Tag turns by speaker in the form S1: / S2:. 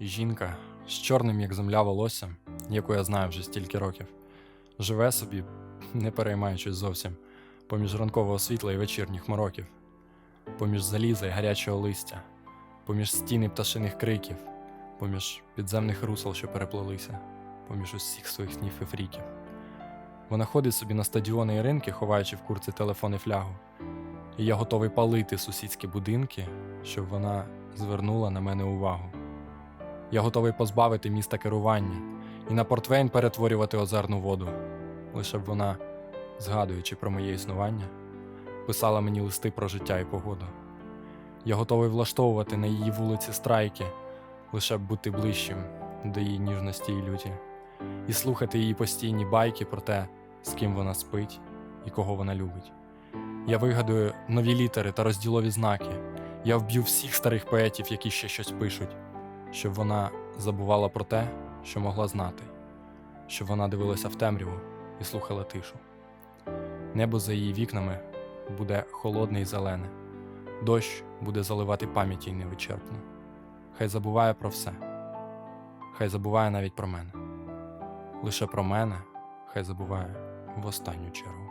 S1: Жінка з чорним, як земля волоссям, яку я знаю вже стільки років, живе собі, не переймаючись зовсім, поміж ранкового світла і вечірніх мороків, поміж заліза і гарячого листя, поміж стіни пташиних криків, поміж підземних русел, що переплелися, поміж усіх своїх снів і фріків. Вона ходить собі на стадіони і ринки, ховаючи в курці телефон і флягу. І я готовий палити сусідські будинки, щоб вона звернула на мене увагу. Я готовий позбавити міста керування і на портвейн перетворювати озерну воду, лише б вона, згадуючи про моє існування, писала мені листи про життя і погоду. Я готовий влаштовувати на її вулиці страйки, лише б бути ближчим до її ніжності і люті, і слухати її постійні байки про те, з ким вона спить і кого вона любить. Я вигадую нові літери та розділові знаки. Я вб'ю всіх старих поетів, які ще щось пишуть, щоб вона забувала про те, що могла знати, щоб вона дивилася в темряву і слухала тишу. Небо за її вікнами буде холодне і зелене, дощ буде заливати пам'яті й невичерпно. Хай забуває про все, хай забуває навіть про мене. Лише про мене хай забуває в останню чергу.